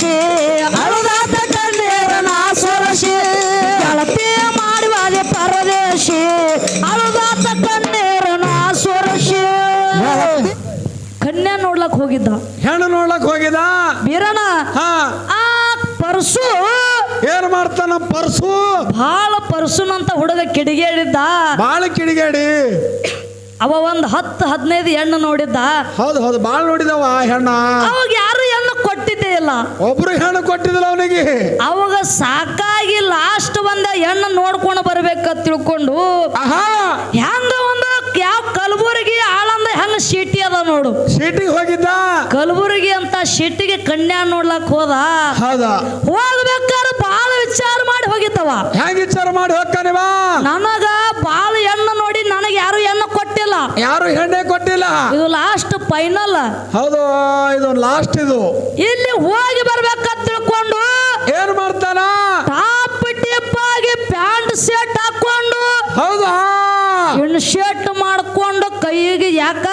ಸೊರಸಿ ಅಳುದಾತ ಕಣ್ಣೀರ ನಾ ಸೊರಸಿ ಗೆಳತಿ ಮಾಡುವಾದೆ ಪರದೇಶಿ ಅಳುದಾತ ಕಣ್ಣೀರ ನಾ ಸೊರಸಿ ಕನ್ಯಾ ನೋಡ್ಲಕ್ ಹೋಗಿದ್ದ. ಹೆಣ್ಣು ನೋಡ್ಲಕ್ ಹೋಗಿದ್ದ? ಬೀರಣ ಹಾ. ಆ ಪರ್ಸು ಏನ್ ಮಾಡ್ತಾನ ಪರ್ಸು? ಬಹಳ ಪರ್ಸುನಂತ ಹುಡುಗ ಕಿಡಿಗೇಡಿದ್ದ ಬಾಳ ಕಿಡಿಗೇಡಿ. ಅವ ಒಂದ್ ಹತ್ತು ಹದಿನೈದು ಹೆಣ್ಣು ನೋಡಿದ್ದ. ಹೌದು ಹೌದು ಬಾಳ ನೋಡಿದವ ಹೆಣ್ಣ. ಅವಾಗ ಯಾರು ಹೆಣ್ಣು ಕೊಟ್ಟಿದ್ದೇ ಇಲ್ಲ ಒಬ್ರು ಹೆಣ್ಣು ಕೊಟ್ಟಿದ್ರು ಅವನಿಗೆ. ಅವಾಗ ಸಾಕಾಗಿ ಲಾಸ್ಟ್ ಬಂದ ಹೆಣ್ಣು ನೋಡ್ಕೊಂಡು ಬರ್ಬೇಕ ತಿಳ್ಕೊಂಡು ಹೆಂಗ ಯಾವ ಕಲಬುರಗಿ ಆಳಂದ ಹೆಂಗ ಸಿಟಿ ಅದ ನೋಡು. ಸಿಟಿಗೆ ಹೋಗಿದ್ದ? ಕಲಬುರಗಿ ಅಂತ ಸಿಟಿಗೆ ಕನ್ಯಾ ನೋಡ್ಲಕ್ ಹೋದ. ಹೌದಾ. ಹೋಗ್ಬೇಕಾದ್ರೆ ಬಾಳ ವಿಚಾರ ಮಾಡಿ ಹೋಗಿತ್ತವ ಹೆಂಗ್ ವಿಚಾರ ಮಾಡಿ ಹೋಗ್ತಾನಿವ ನನಗ ಬಾಳ ಹೆಣ್ಣು ನೋಡಿ ನನಗೆ ಯಾರು ಹೆಣ್ಣು ಕೊಟ್ಟಿಲ್ಲ. ಯಾರು ಹೆಣ್ಣೆ ಕೊಟ್ಟಿಲ್ಲ? ಇದು ಲಾಸ್ಟ್ ಫೈನಲ್ ಹೌದು ಇದು ಲಾಸ್ಟ್ ಇದು. ಇಲ್ಲಿ ಹೋಗಿ ಬರ್ಬೇಕಂತ ತಿಳ್ಕೊಂಡು ಏನ್ ಮಾಡ್ತಾನ? ಟಾಪ್ ಟಿಪ್ ಆಗಿ ಪ್ಯಾಂಟ್ ಶರ್ಟ್ ಹಾಕೊಂಡು ಹೌದಾ? ಇನ್ನು ಶರ್ಟ್ ಮಾಡ್ಕೊಂಡು ಕೈಗೆ ಯಾಕ?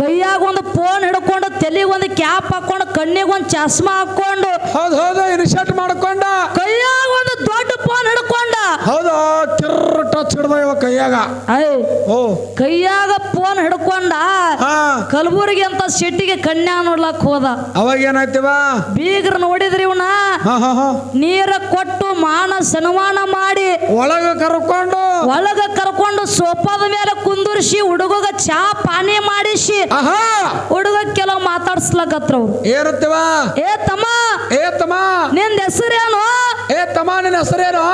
ಕೈಯಾಗ ಒಂದು ಫೋನ್ ಹಿಡ್ಕೊಂಡು ತಲೆಗೆ ಒಂದು ಕ್ಯಾಪ್ ಹಾಕೊಂಡು ಕಣ್ಣಿಗೆ ಒಂದು ಚಸ್ಮಾ ಹಾಕೊಂಡು ಹೌದು ಹೌದು. ಇನ್ಶರ್ಟ್ ಮಾಡ್ಕೊಂಡ. ಕೈಯಾಗ ಒಂದು ದೊಡ್ಡ ಫೋನ್ ಹಿಡ್ಕೊಂಡ. ಹೌದಾ ಕಿರ್ರ ಟಚ್ ಹಿಡ್ದ ಇವ ಕೈಯಾಗ. ಐ ಓ. ಕೈಯಾಗ ಫೋನ್ ಹಿಡ್ಕೊಂಡ ಕಲಬುರಗಿ ಅಂತ ಸಿಟ್ಟಿಗೆ ಕನ್ಯಾ ನೋಡ್ಲಕ್ ಹೋದ. ಅವಾಗ ಏನಾಯ್ತಿವ? ಬೀಗ್ರ ನೋಡಿದ್ರಿ ಇವನ? ನೀರ ಕೊಟ್ಟು ಮಾನ ಸನ್ಮಾನ ಮಾಡಿ ಒಳಗ ಕರ್ಕೊಂಡು. ಒಳಗ ಕರ್ಕೊಂಡು ಸೋಫಾದ ಮೇಲೆ ಕುಂದುರ್ಸಿ ಹುಡುಗಗ ಚಾ ಪಾನಿ ಮಾಡಿಸಿ ಹುಡುಗ ಕೆಲವು ಮಾತಾಡ್ಸ್ಲಕತ್ರ ಅವ್ರು. ಏನತ್ತಿವ ಏ ತಮ್ಮ. ಏ ತಮ್ಮ. ನಿಂದ ಹೆಸರೇನು? ಏ ತಮ್ಮ ನಿನ್ನ ಹೆಸರೇನು?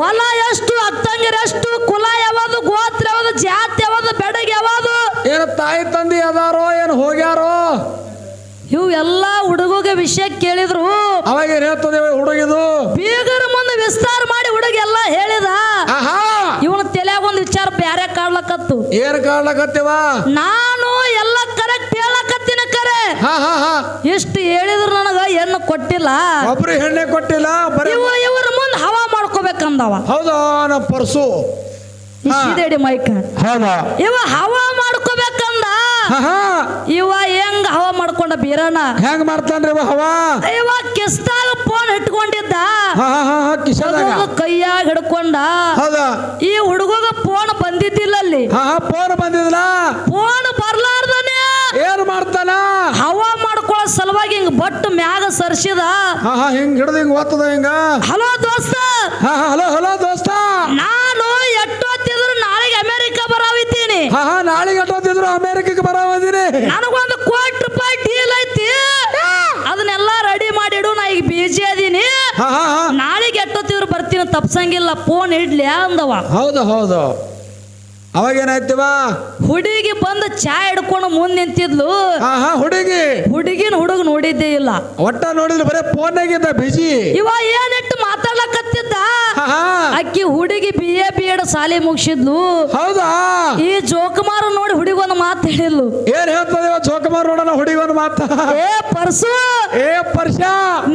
ಹೊಲ ಎಷ್ಟು ಅತ್ತಂಗಿರ ಎಷ್ಟು? ಕುಲ ಯಾವುದು ಗೋತ್ರ ಯಾವುದು ಜಾತಿ ಯಾವುದು ಬೆಡಗ ಯಾವುದು? ಏನು ತಾಯಿ ತಂದೆ ಅದಾರೋ ಏನು ಹೋಗ್ಯಾರೋ? ಇವು ಎಲ್ಲಾ ಹುಡುಗಗೆ ವಿಷಯ ಕೇಳಿದ್ರು. ಅವಾಗ ಏನ್ ಹೇಳ್ತದೆ ಹುಡುಗಿದು? ಬೀಗರ ಮುಂದೆ ವಿಸ್ತಾರ ಮಾಡಿ ಹುಡುಗ ಎಲ್ಲ ಹೇಳಿದ. ಇವನ ತಲೆಯಾಗ ಒಂದು ವಿಚಾರ ಬ್ಯಾರೆ ಕಾಡ್ಲಕತ್ತು ಏನ್ ಕಾಡ್ಲಕತ್ತಿವ ನಾನು ಎಲ್ಲ ಕರೆಕ್ಟ್ ಹೇಳಕತ್ತಿನ ಕರೆ. ಇಷ್ಟು ಹೇಳಿದ್ರು ನನಗ ಏನು ಕೊಟ್ಟಿಲ್ಲ. ಒಬ್ರು ಹೆಣ್ಣೆ ಕೊಟ್ಟಿಲ್ಲ ಇವ್ರ ಮುಂದೆ ಹವಾ ಮಾಡ್ಕೋಬೇಕಂದವ. ಹೌದಾ ನಮ್ಮ ಪರ್ಸು. ಮೈಕ. ಹೌದಾ? ಇವ ಹವಾ ಮಾಡ್ಕೋಬೇಕಂದ. ಇವ ಹೆಂಗ್ ಹವಾ ಮಾಡ್ಕೊಂಡ ಬೀರಣ್ಣ? ಹೆಂಗ್ ಮಾಡ್ತಾನ್ರಿ ಇವ ಹವಾ? ಇವ ಕಿಸ್ದಾಗ ಫೋನ್ ಇಟ್ಕೊಂಡಿದ್ದ. ಕೈಯಾಗ ಹಿಡ್ಕೊಂಡ. ಈ ಹುಡುಗಗ ಫೋನ್ ಬಂದಿದ್ದಿಲ್ಲ ಅಲ್ಲಿ. ಫೋನ್ ಬಂದಿದ್ಲ ಫೋನ್ ಬರ್ಲಾರ್ದನೆ. ಏನ್ ಮಾಡ್ತಾನ? ಹವಾ ಮಾಡ್ಕೊಳ್ಳೋ ಸಲುವಾಗಿ ಹಿಂಗ ಬಟ್ ಮ್ಯಾಗ ಸರ್ಸಿದ. ಹಿಂಗ್ ಹಿಡ್ದು ಹಿಂಗ್ ಓದ್ತದ ಹಿಂಗ? ಹಲೋ ದೋಸ್ತ. ಹಲೋ ಹಲೋ ದೋಸ್ತ. ನಾಳೆಗೆ ಅಮೆರಿಕ ಬರಾವಿದ್ದೀನಿ ಹಾ ಹಾ ನಾಳೆ ಗಂಟೋತಿದ್ರು ಅಮೆರಿಕಕ್ಕೆ ಬರಾವದೀನಿ ನನಗೊಂದು ಕೋಟಿ ರೂಪಾಯಿ ಡೀಲ್ ಐತಿ. ಅದನ್ನೆಲ್ಲ ರೆಡಿ ಮಾಡಿಡು ನಾ ಈಗ ಬಿಜಿ ಅದೀನಿ. ಹಾ ಹಾ ಹಾ. ನಾಳೆಗೆ ಎಟ್ಟೋತಿದ್ರು ಬರ್ತೀನಿ ತಪ್ಸಂಗಿಲ್ಲ ಫೋನ್ ಇಡ್ಲಿ ಅಂದವ. ಹೌದು ಹೌದು. ಅವಾಗ ಏನಾಯ್ತಿವ ಹುಡುಗಿ ಬಂದು ಚಾ ಹಿಡ್ಕೊಂಡು ಮುಂದೆ ನಿಂತಿದ್ಲು. ಹಾ ಹಾ ಹುಡುಗಿ. ಹುಡುಗಿನ ಹುಡುಗ ನೋಡಿದ್ದೇ ಇಲ್ಲ. ಒಟ್ಟ ನೋಡಿದ್ರೆ ಬರೇ ಫೋನ್ನಾಗಿದ್ದ ಬಿಜಿ ಇವ ಏನಿಟ್ಟು ಅಕ್ಕಿ ಹುಡುಗಿ ಬಿ ಎ ಬಿ ಎಡ್ ಸಾಲಿ ಮುಗಿಸಿದ್ಲು. ಹೌದಾ? ಈ ಜೋಕುಮಾರ ನೋಡಿ ಹುಡುಗಿ ಒಂದು ಮಾತು ಹೇಳಿದ್ಲು. ಏನ್ ಹೇಳ್ತದೆ ಜೋಕುಮಾರ ನೋಡೋಣ ಹುಡುಗಿ ಒಂದು ಮಾತು? ಏ ಪರ್ಸು. ಏ ಪರ್ಷ.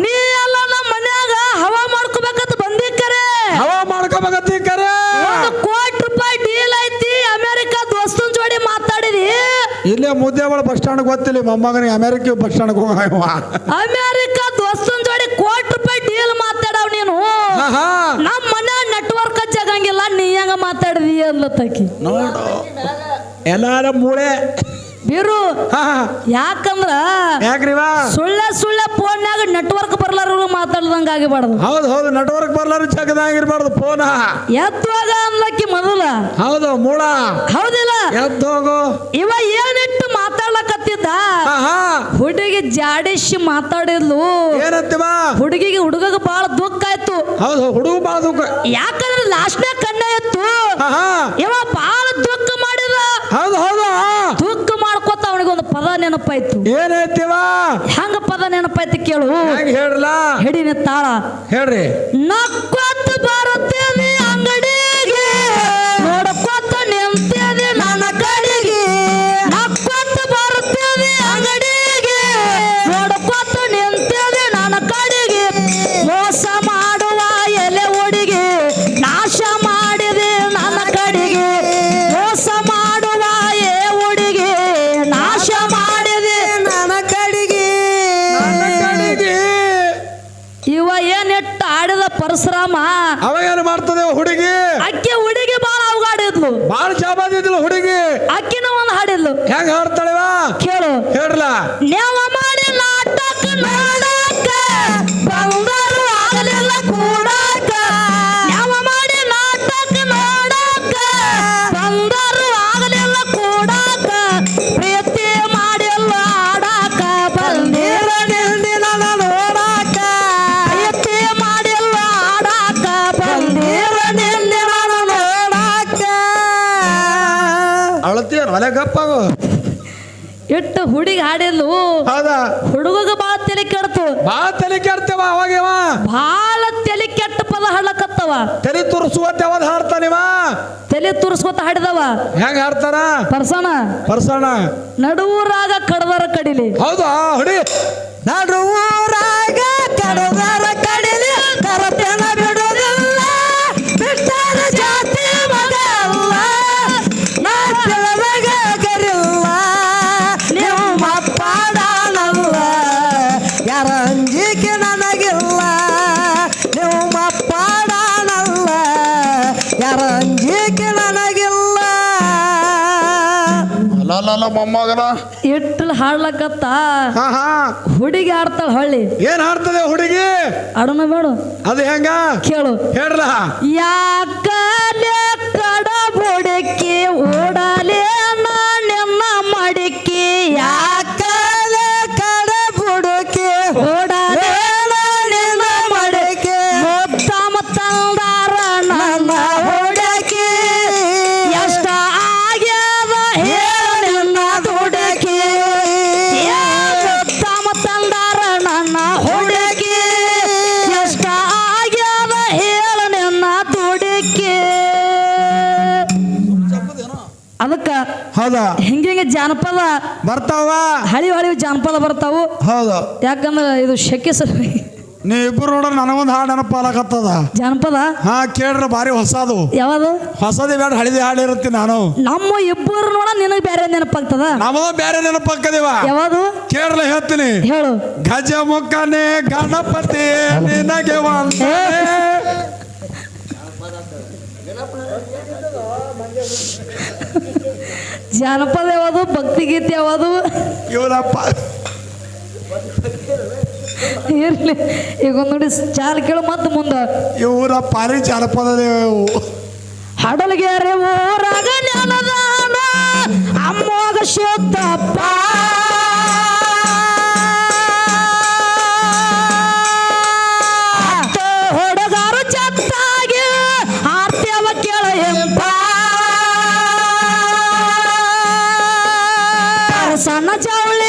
ನೀ ಎಲ್ಲ ನಮ್ಮ ಮನ್ಯಾಗ ಹವಾ ಮಾಡ್ಕೋಬೇಕಂತ ಬಂದಿ ಕರೆ ಹವಾ ಮಾಡ್ಕೋಬೇಕಂತ ಕರೆ. ಕೋಟಿ ರೂಪಾಯಿ ಡೀಲ್ ಐತಿ ಅಮೆರಿಕಾ ದೋಸ್ತನ್ ಜೋಡಿ ಮಾತಾಡಿದಿ. ಇಲ್ಲೇ ಮುದ್ದೇವಳ ಬಸ್ ಸ್ಟ್ಯಾಂಡ್ ಗೊತ್ತಿಲ್ಲ ಮೊಮ್ಮಗನಿಗೆ ಅಮೆರಿಕ ಬಸ್ ಸ್ಟ್ಯಾಂಡ್ ಹೋಗ ಅಮೆರಿಕ ದೋಸ್ತನ್ ಜೋಡಿ ಕೋಟಿ ರೂಪಾಯಿ ಡೀಲ್ ಮಾತಾಡವ್ ನೀನು ಹಾ ಹಾ ನಮ್ಮ ಮನೆ ನೆಟ್ವರ್ಕ್ ಹಚ್ಚಗಂಗಿಲ್ಲ ನೀ ಹೆಂಗ ಮಾತಾಡಿದಿ ಅನ್ಲತ್ತಕಿ ನೋಡು. ಎಲ್ಲಾರ ಮೂಳೆ. ಬೀರು. ಹಾ. ಯಾಕಂದ್ರ ಯಾಕ್ರಿವಾ ಸುಳ್ಳ ಸುಳ್ಳ ಫೋನ್ಯಾಗ ನೆಟ್ವರ್ಕ್ ಬರ್ಲಾರ ಮಾತಾಡ್ದಂಗ ಆಗಿಬಾರ್ದು. ಹೌದು ಹೌದು. ನೆಟ್ವರ್ಕ್ ಬರ್ಲಾರ ಚಕದಾಗಿರ್ಬಾರ್ದು ಫೋನ. ಎತ್ತೋಗ ಅನ್ಲಕ್ಕಿ ಮೊದಲ. ಹೌದು ಮೂಳ. ಹೌದಿಲ್ಲ? ಎದ್ದೋಗು. ಇವ ಏನಿಟ್ಟು ಮಾತಾಡ್ಲಕತ್ತಿದ್ದ? ಹುಡುಗಿ ಜಾಡಿಸಿ ಮಾತಾಡಿದ್ಲು. ಏನತ್ತಿವಾ ಹುಡುಗಿಗೆ ಹುಡುಗಗ ಬಾಳ ದುಃಖ ಆಯ್ತು. ಹೌದು ಹುಡುಗ ಬಾಳ ದುಃಖ. ಯಾಕಂದ್ರೆ ಲಾಸ್ಟ್ನೇ ಕಣ್ಣ ಇತ್ತು ಇವ ಬಾಳ ದುಃಖ ಮಾಡಿದ ಹೌದು ಹೌದು ದುಃಖ ಮಾಡ್ಕೊತ ಅವನಿಗೆ ಒಂದು ಪದ ನೆನಪಾಯ್ತು. ಏನೈತಿವ ಹಂಗ ಪದ ನೆನಪಾಯ್ತು ಕೇಳು. ಹೆಂಗ್ ಹಿಡಿನ ತಾಳ ಹೇಳ್ರಿ. ನಕ್ಕೊತ್ತ ಬಾಳ ಚಾಬಾದಿದ್ಲು ಹುಡುಗಿ. ಅಕ್ಕಿನ ಒಂದು ಹಾಡಿದ್ಲು. ಹೆಂಗ್ ಹಾಡ್ತಾಳೆ ಕೇಳು. ಹೇಳ್ಲ ನೇವ ಮಾಡಿ ನಾಟಕ ನೋಡಕ ಇಟ್ಟು ಹುಡುಗಿ ಹಾಡಿದ್ಲು. ಹೌದಾ? ಹುಡುಗಗ ಬಾ ತಲೆ ಕೆಡ್ತು. ಬಾ ತಲೆ ಕೆಡ್ತೇವ ಅವಾಗವ ಭಾಳ ತಲೆ ಕೆಟ್ಟ ಪದ ಹಾಡಕತ್ತವ ತಲೆ ತುರ್ಸುವತ್ತೆ ಯಾವ್ದು ಹಾಡ್ತಾನಿವ ತಲೆ ತುರ್ಸ್ಕೊತ ಹಾಡಿದವ. ಹೆಂಗ್ ಹಾಡ್ತಾನ? ಪರ್ಸನ ಪರ್ಸಣ. ನಡುವರಾಗ ಕಡದರ ಕಡಿಲಿ. ಹೌದಾ? ಹುಡಿ. ನಡುವರಾಗ ಕಡದರ ಕಡಿಲಿ. ಕರತೆನ ಅಲ್ಲ ಮೊಮ್ಮಗನ? ಇಟ್ಟಲ್ ಹಾಡ್ಲಕತ್ತ? ಹಾ ಹಾ. ಹುಡುಗಿ ಆಡ್ತಾಳ ಹಳ್ಳಿ. ಏನ್ ಹಾಡ್ತದೆ ಹುಡುಗಿ? ಅಡನ ಬೇಡ. ಅದು ಹೆಂಗ? ಕೇಳು. ಹೇಳ್ರ. ಯಾಕಲೆ ಜಾನಪದ ಬರ್ತಾವ? ಹಳಿ ಹಳಿ ಜಾನಪದ ಬರ್ತಾವು. ಹೌದು. ಯಾಕಂದ್ರೆ ಇದು ಶೆಕೆ ಸರ್. ನೀ ಇಬ್ರು ನೋಡ್ರ ನನಗೊಂದು ಹಾಡು ನೆನಪು ಆಲಕತ್ತದ ಜಾನಪದ ಹಾ ಕೇಳ್ರ ಬಾರಿ ಹೊಸದು. ಯಾವುದು? ಹೊಸದೇ ಬೇಡ ಹಳದಿ ಹಾಡು ಇರುತ್ತೆ ನಾನು. ನಮ್ಮ ಇಬ್ಬರು ನೋಡ ನಿನಗೆ ಬೇರೆ ನೆನಪಾಗ್ತದ? ನಮ್ಮ ಬೇರೆ ನೆನಪಾಕದಿವ ಯಾವುದು? ಕೇಳ್ರಿ ಹೇಳ್ತೀನಿ. ಹೇಳು. ಗಜ ಮುಖನೆ ಗಣಪತಿ ನಿನಗೆ ವಂದನೆ. ಜಾನಪದ ಯಾವುದು ಭಕ್ತಿಗೀತೆ ಯಾವುದು? ಇವರಪ್ಪ. ಇರ್ಲಿ. ಈಗ ಒಂದು ನೋಡಿ ಚಾಲ್ ಕೇಳು ಮತ್ತೆ ಮುಂದೆ. ಇವರ ಪಾರಿ ಜಾನಪದ. ಹಡಲ್ಗೆರೆ ಊರಾಗ ನೆಲದಾನ ಅಮ್ಮೋಗ ಶುದ್ಧಪ್ಪ ಸಣ್ಣ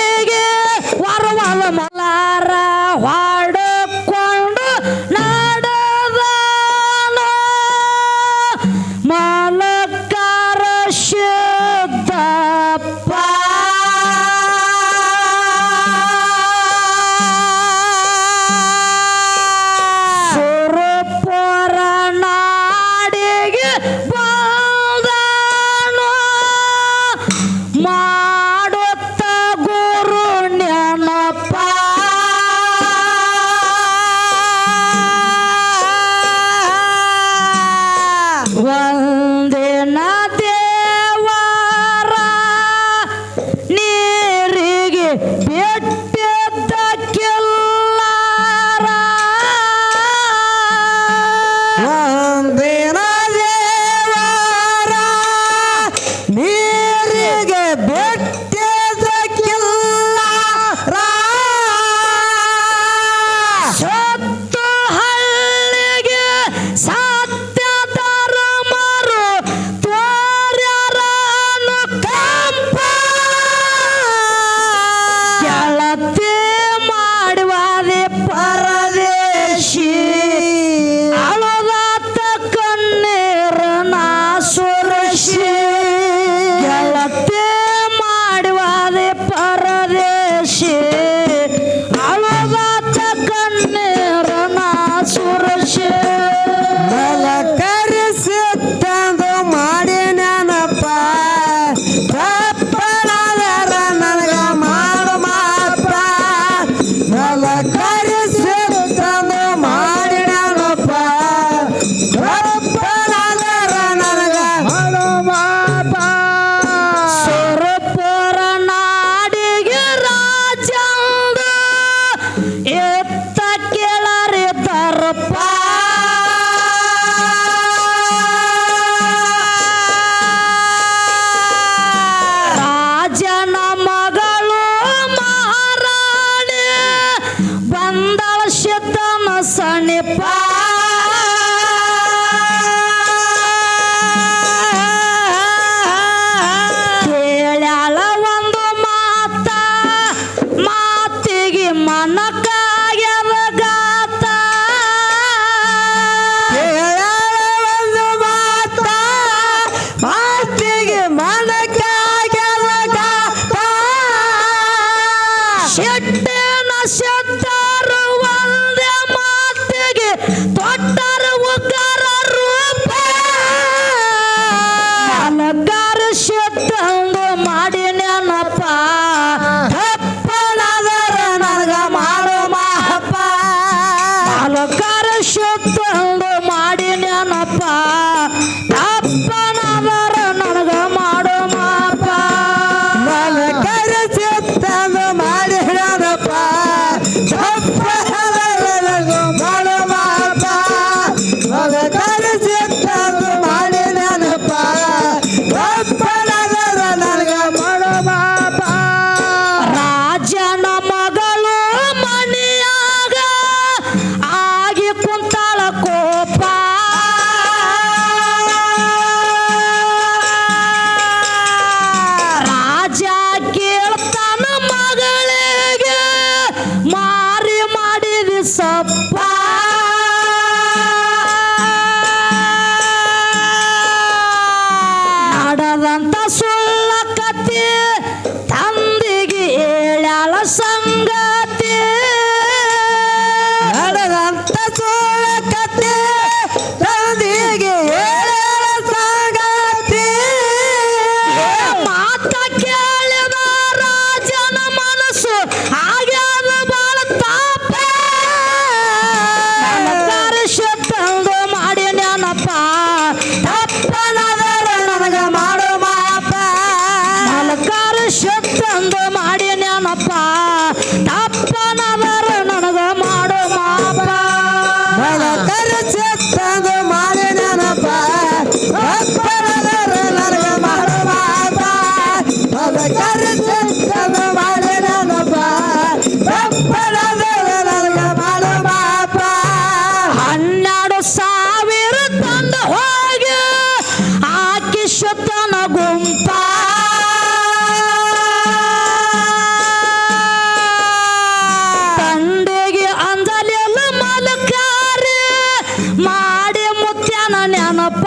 ಮಾಡಿ ಮುತ್ಯನ ನೆನಪ.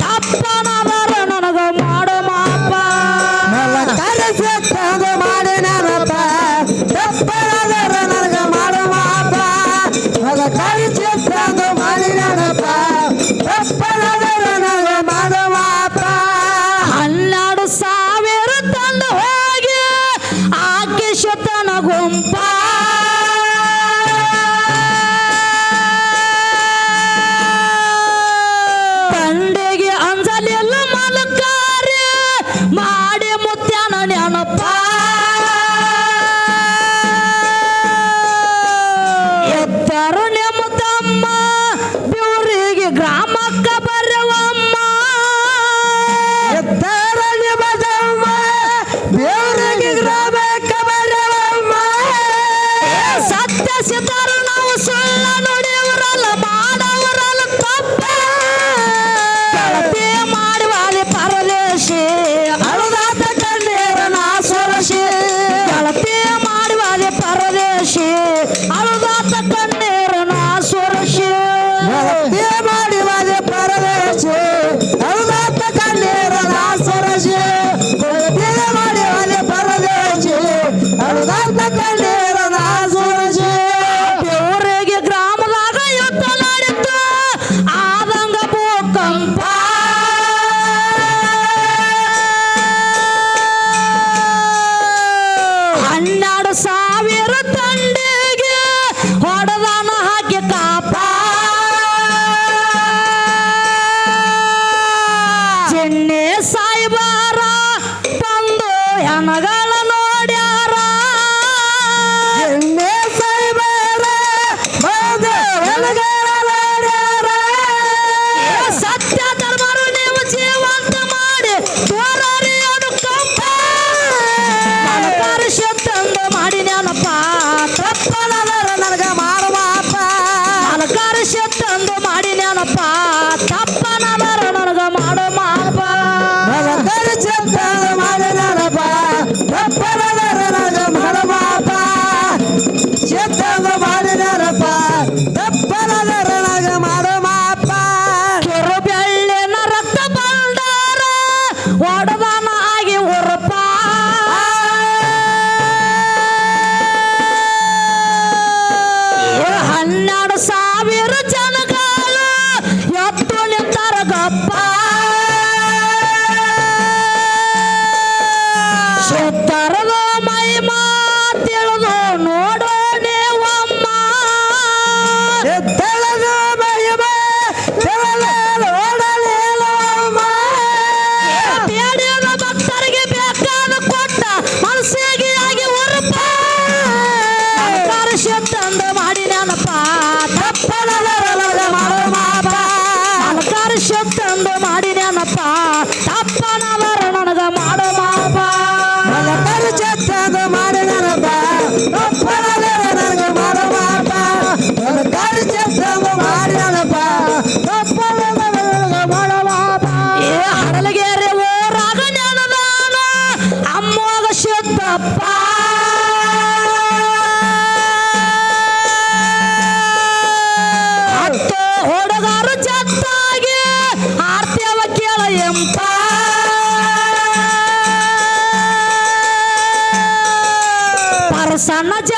ತಪ್ಪನವರ ಕೇಳ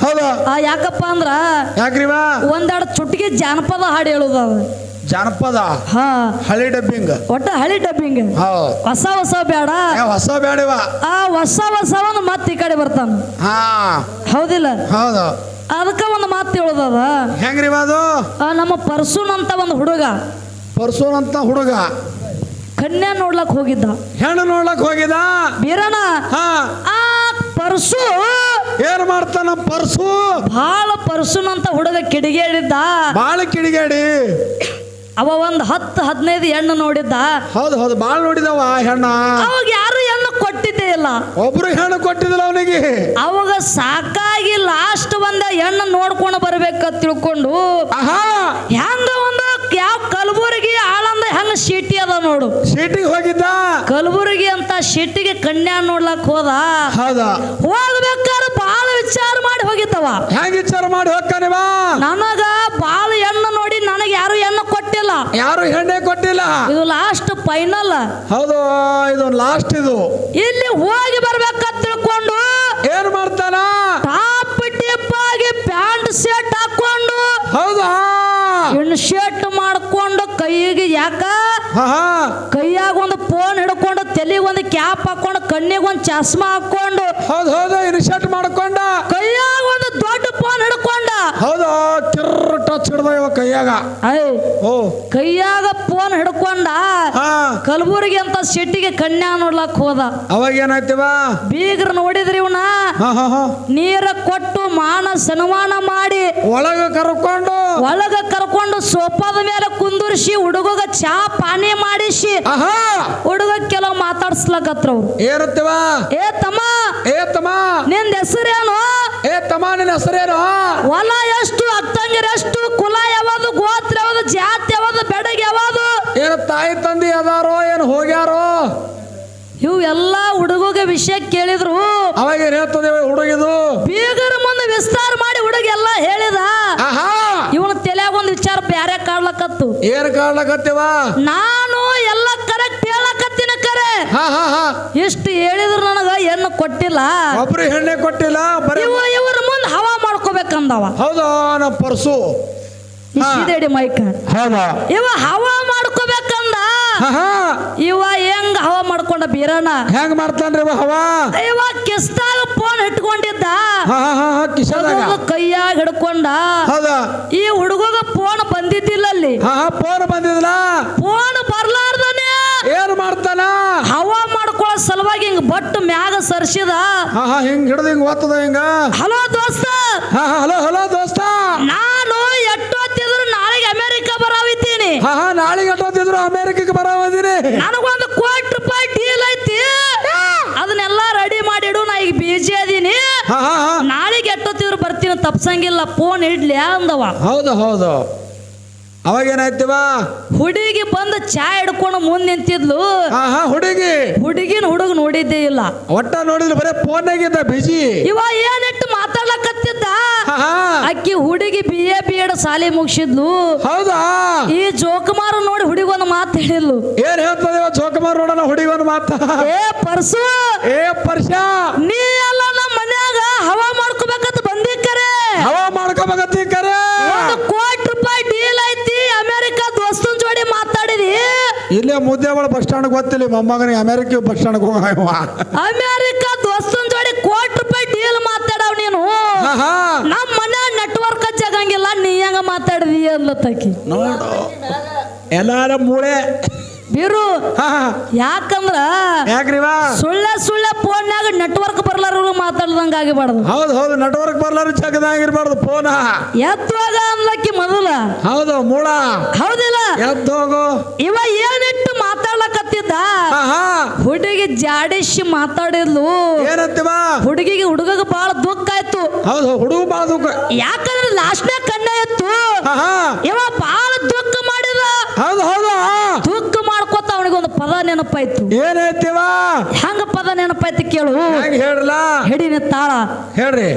ಹೌದು. ಆ ಯಾಕಪ್ಪ ಅಂದ್ರ ಯಾಕ್ರಿವ ಒಂದೆರಡು ಚುಟ್ಟಿಗೆ ಜಾನಪದ ಹಾಡು ಹೇಳುದ ಜಾನಪದ? ಹಾ. ಹಳಿ ಡಬ್ಬಿಂಗ್. ಒಟ್ಟ ಹಳಿ ಡಬ್ಬಿಂಗ್. ಹೊಸ ಹೊಸ ಬೇಡ ಹೊಸ ಬೇಡ ಆ ಹೊಸ ಒಂದು ಮತ್ತೆ ಈ ಕಡೆ ಬರ್ತಾನ. ಹಾ. ಹೌದಿಲ್ಲ? ಹೌದು. ಅದಕ್ಕ ಒಂದು ಮಾತು ಹೇಳುದದ ಹೆಂಗ್ರಿ ಅದು? ನಮ್ಮ ಪರ್ಸೂನ್ ಅಂತ ಒಂದು ಹುಡುಗ. ಪರ್ಸೂನ್ ಅಂತ ಹುಡುಗ. ಕನ್ಯಾ ನೋಡ್ಲಕ್ ಹೋಗಿದ್ದ. ಹೆಣ್ಣು ನೋಡ್ಲಕ್ ಹೋಗಿದ್ದ? ಬೀರಣ್ಣ ಹಾ. ಆ ಪರ್ಸು ಏನ್ ಮಾಡ್ತಾನ ಪರ್ಸು? ಬಾಳ ಪರ್ಸುನಂತ ಅಂತ ಹುಡುಗ ಕಿಡಿಗೇಡಿದ್ದ. ಬಾಳ ಕಿಡಿಗೇಡಿ. ಅವ ಒಂದ್ ಹತ್ತು ಹದಿನೈದು ಹೆಣ್ಣು ನೋಡಿದ್ದ. ಹೌದು ಹೌದು ಬಾಳ ನೋಡಿದವ ಹೆಣ್ಣ. ಅವಾಗ ಯಾರು ಹೆಣ್ಣು ಕೊಟ್ಟಿದ್ದೇ ಇಲ್ಲ. ಒಬ್ರು ಹೆಣ್ಣು ಕೊಟ್ಟಿದ್ದಿಲ್ಲ ಅವನಿಗೆ. ಅವಾಗ ಸಾಕಾಗಿ ಲಾಸ್ಟ್ ಒಂದ ಹೆಣ್ಣು ನೋಡ್ಕೊಂಡು ಬರ್ಬೇಕ ತಿಳ್ಕೊಂಡು ಹೆಂಗ ಯಾವ ಕಲಬುರಗಿ ಆಳಂದ ಹೆಂಗ ಸಿಟಿ ಅದ ನೋಡು. ಸಿಟಿಗೆ ಹೋಗಿದ್ದ? ಕಲಬುರಗಿ ಅಂತ ಸಿಟಿಗೆ ಕನ್ಯಾ ನೋಡ್ಲಕ್ ಹೋದ. ಹೌದಾ. ಹೋಗ್ಬೇಕಾದ್ರೆ ಬಾಳ ವಿಚಾರ ಮಾಡಿ ಹೋಗಿದ್ದವ. ಹೆಂಗ್ ವಿಚಾರ ಮಾಡಿ ಹೋಗ್ತಾನಿವ ನನಗ ಬಾಳ ಹೆಣ್ಣು ನೋಡಿ ನನಗೆ ಯಾರು ಹೆಣ್ಣು ಕೊಟ್ಟಿಲ್ಲ. ಯಾರು ಹೆಣ್ಣೆ ಕೊಟ್ಟಿಲ್ಲ? ಇದು ಲಾಸ್ಟ್ ಫೈನಲ್ ಹೌದು ಇದು ಲಾಸ್ಟ್ ಇದು. ಇಲ್ಲಿ ಹೋಗಿ ಬರ್ಬೇಕಂತ ತಿಳ್ಕೊಂಡು ಏನ್ ಮಾಡ್ತಾನ? ಟಾಪ್ ಟಿಪ್ ಆಗಿ ಪ್ಯಾಂಟ್ ಶರ್ಟ್ ಹಾಕೊಂಡು ಹೌದಾ? ಇನ್ ಶರ್ಟ್ ಮಾಡ್ಕೊಂಡು ಕೈಗೆ ಯಾಕ? ಕೈಯಾಗ ಒಂದು ಫೋನ್ ಹಿಡ್ಕೊಂಡು ತಲೆಗೆ ಒಂದು ಕ್ಯಾಪ್ ಹಾಕೊಂಡು ಕಣ್ಣಿಗೆ ಒಂದು ಚಸ್ಮಾ ಹಾಕೊಂಡು ಹೌದು ಹೌದು. ಇನ್ನು ಶರ್ಟ್ ಮಾಡ್ಕೊಂಡ. ಕೈಯಾಗ ಒಂದು ದೊಡ್ಡ ಫೋನ್ ಹಿಡ್ಕೊಂಡ. ಹೌದಾ? ಕಿರ್ರ. ಟಚ್ ಹಿಡ್ದ ಇವ ಕೈಯಾಗ. ಓ ಕೈಯಾಗ ಫೋನ್ ಹಿಡ್ಕೊಂಡ ಕಲಬುರಗಿ ಅಂತ ಸಿಟ್ಟಿಗೆ ಕನ್ಯಾ ನೋಡ್ಲಾಕ್ ಹೋದ. ಅವಾಗ ಏನಾಯ್ತಿವ ಬೀಗ್ರ ನೋಡಿದ್ರಿ ಇವನ? ನೀರ ಕೊಟ್ಟು ಮಾನ ಸನ್ಮಾನ ಮಾಡಿ ಒಳಗ ಕರ್ಕೊಂಡು. ಒಳಗ ಕರ್ಕೊಂಡು ಸೋಫಾದ ಮೇಲೆ ಕುಂದುರ್ಸಿ ಹುಡುಗಗ ಚಾ ಪಾನಿ ಮಾಡಿಸಿ ಹುಡುಗ ಕೆಲವು ಮಾತಾಡ್ಸ್ಲಕತ್ರ ಅವ್ರು. ಏನತ್ತಿವ ಏ ತಮ್ಮ. ಏ ತಮ್ಮ. ನಿಂದ ಹೆಸರೇನು? ಏ ತಮ್ಮ ನಿನ್ನ ಹೆಸರೇನು? ಹೊಲ ಎಷ್ಟು ಅತ್ತಂಗಿರಷ್ಟು ಎಷ್ಟು? ಕುಲ ಯಾವುದು? ಗೋತ್ರ ಯಾವುದು? ಜಾತಿ ಯಾವುದು? ಬೆಡಗ್ ಯಾವುದು? ಏನು ತಾಯಿ ತಂದೆ ಅದಾರೋ ಏನು ಹೋಗ್ಯಾರೋ? ಇವು ಎಲ್ಲಾ ಹುಡುಗಗೆ ವಿಷಯ ಕೇಳಿದ್ರು. ಅವಾಗ ಏನ್ ಹೇಳ್ತದೆ ಹುಡುಗಿದು? ಬೀಗರ ಮುಂದೆ ವಿಸ್ತಾರ ಮಾಡಿ ಹುಡುಗ ಎಲ್ಲ ಹೇಳಿದ. ಆಹಾ! ಇವನ ತಲೆಯಾಗ ಒಂದು ವಿಚಾರ ಬ್ಯಾರೆ ಕಾಡ್ಲಕತ್ತು ಏನ್ ಕಾಡ್ಲಕತ್ತಿವ ನಾನು ಎಲ್ಲ ಕರೆಕ್ಟ್ ಹೇಳಕತ್ತಿನ ಕರೆ. ಹಾ ಹಾ ಹಾ. ಇಷ್ಟು ಹೇಳಿದ್ರು ನನಗ ಏನು ಕೊಟ್ಟಿಲ್ಲ. ಒಬ್ರು ಹೆಣ್ಣೆ ಕೊಟ್ಟಿಲ್ಲ ಬರೀ ಇವ ಇವ್ರ ಮುಂದೆ ಹವಾ ಮಾಡ್ಕೋಬೇಕಂದವ ಹೌದಾ ನಾ ಪರ್ಸು ಇಷ್ಟಿದೆ ಮೈಕ್. ಹೌದಾ ಇವ ಹವಾ ಮಾಡ್ಕೋಬೇಕಂದ? ಇವ ಹೆಂಗ್ ಹವಾ ಮಾಡ್ಕೊಂಡ ಬೀರಣ್ಣ? ಹೆಂಗ್ ಮಾಡ್ತಾನ್ರಿ ಇವ ಹವಾ? ಇವ ಕಿಸ್ದಾಗ ಫೋನ್ ಇಟ್ಕೊಂಡಿದ್ದ. ಕೈಯಾಗ ಹಿಡ್ಕೊಂಡ. ಹೌದಾ? ಈ ಹುಡುಗಗ ಫೋನ್ ಬಂದಿದ್ದಿಲ್ಲ ಅಲ್ಲಿ. ಫೋನ್ ಬಂದಿದ್ಲ ಫೋನ್ ಬರ್ಲಾರ್ದನೆ. ಏನ್ ಮಾಡ್ತಾನ? ಹವಾ ಬಟ್ ಮ್ಯಾಗ ಸರ್ಸಿದ. ಹಾ ಹಾ ಹಿಂಗ್ ಹಿಡ್ದು ಹಿಂಗ್ ಓದ್ತದ ಹಿಂಗ. ಹಲೋ ದೋಸ್ತ. ಹಾ ಹಾ ಹಲೋ ಹಲೋ ದೋಸ್ತ. ನಾನು ಎಷ್ಟೊತ್ತಿದ್ರು ನಾಳೆಗೆ ಅಮೆರಿಕ ಬರಾವಿದ್ದೀನಿ ಹಾ ಹಾ ನಾಳೆಗೆ ಎಟ್ಟೋತ್ತಿದ್ರು ಅಮೆರಿಕಕ್ಕೆ ಬರೋದಿರಿ ನನಗೊಂದು ಕೋಟಿ ರೂಪಾಯಿ ಡೀಲ್ ಐತಿ. ಅದನ್ನೆಲ್ಲ ರೆಡಿ ಮಾಡಿಡು ನಾ ಈಗ ಬಿಜಿ ಅದೀನಿ. ಹಾ ಹಾ ನಾಳೆಗೆ ಎಷ್ಟೊತ್ತಿದ್ರು ಬರ್ತೀನಿ ತಪ್ಸಂಗಿಲ್ಲ ಫೋನ್ ಇಡ್ಲಿ ಅಂದವ. ಹೌದು ಹೌದು. ಅವಾಗ ಏನಾಯ್ತಿವ ಹುಡುಗಿ ಬಂದು ಚಾ ಹಿಡ್ಕೊಂಡು ಮುಂದೆ ನಿಂತಿದ್ಲು. ಹಾ ಹಾ ಹುಡುಗಿ. ಹುಡುಗಿನ ಹುಡುಗ ನೋಡಿದ್ದೇ ಇಲ್ಲ. ಒಟ್ಟ ನೋಡಿದ್ರೆ ಬರೇ ಫೋನ್ನಾಗಿದ್ದ ಬಿಜಿ. ಇವ ಏನಿಟ್ಟು ಮಾತಾಡ್ಲಕತ್ತಿದ್ದ? ಅಕ್ಕಿ ಹುಡುಗಿ ಬಿ ಎ ಬಿ ಎಡ್ ಸಾಲಿ ಮುಗಿಸಿದ್ಲು. ಹೌದಾ? ಈ ಜೋಕುಮಾರ ನೋಡಿ ಹುಡುಗಿ ಒಂದು ಮಾತು ಹೇಳಿದ್ಲು. ಏನ್ ಹೇಳ್ತದೆ ಜೋಕುಮಾರ ನೋಡೋಣ ಹುಡುಗಿ ಒಂದು ಮಾತ? ಏ ಪರ್ಸು. ಏ ಪರ್ಷ ನೀ ಎಲ್ಲ ನಮ್ಮ ಮನ್ಯಾಗ ಹವಾ ಮಾಡ್ಕೋಬೇಕಂತ ಬಂದಿಕ್ಕರೆ ಹವಾ ಮಾಡ್ಕೋಬೇಕಂತ ಕರೆ. ಇಲ್ಲೇ ಮುದ್ದೇವಳ ಬಸ್ ಸ್ಟ್ಯಾಂಡ್ ಗೊತ್ತಿಲ್ಲ ಮೊಮ್ಮಗನಿಗೆ ಅಮೆರಿಕ ಬಸ್ ಸ್ಟ್ಯಾಂಡ್ ಹೋಗ ಅಮೆರಿಕ ದೋಸ್ತನ್ ಜೋಡಿ ಕೋಟಿ ರೂಪಾಯಿ ಡೀಲ್ ಮಾತಾಡವ್ ನೀನು. ನಮ್ಮ ಮನೆ ನೆಟ್ವರ್ಕ್ ಜಗಂಗಿಲ್ಲ ನೀ ಹೆಂಗ ಮಾತಾಡಿದಿ ತಕಿ ನೋಡು ಎಲ್ಲಾರ ಮೂಳೆ ಹಾ. ಯಾಕಂದ್ರ ಯಾಕ್ರಿವಾ ಸುಳ್ಳ ಸುಳ್ಳ ಫೋನ್ಯಾಗ ನೆಟ್ವರ್ಕ್ ಬರ್ಲಾರ ಮಾತಾಡ್ದಂಗ ಆಗಿಬಾರ್ದು. ಹೌದು ಹೌದು ನೆಟ್ವರ್ಕ್ ಬರ್ಲಾರ ಚಕದಾಗಿರ್ಬಾರ್ದು ಫೋನ. ಎತ್ತೋಗ ಅನ್ಲಕ್ಕಿ ಮೊದಲ. ಹೌದು ಮೂಳ. ಹೌದಿಲ್ಲ? ಎದ್ದೋಗು. ಇವ ಏನಿಟ್ಟು ಮಾತಾಡ್ಲಕತ್ತಿದ್ದ? ಹುಡುಗಿ ಜಾಡಿಸಿ ಮಾತಾಡಿದ್ಲು. ಏನಂತೀವ ಹುಡುಗಿಗೆ ಹುಡುಗಗ ಬಾಳ ದುಃಖ ಆಯ್ತು. ಹೌದು ಹುಡುಗ ಬಾದು ಯಾಕಂದ್ರೆ ಲಾಸ್ಟ್ನೇ ಕಣ್ಣ ಇತ್ತು. ಇವ ಬಾಳ ದುಃಖ ಮಾಡಿದ. ಹೌದು ಹೌದು ದುಃಖ ಪದ ನೆನಪಾಯ್ತು. ಏನೈತಿವ ಹೆಂಗ ಪದ ನೆನಪಾಯ್ತು ಕೇಳು. ಹೆಂಗ್ ಹಿಡಿನ ತಾಳ ಹೇಳ್ರಿ.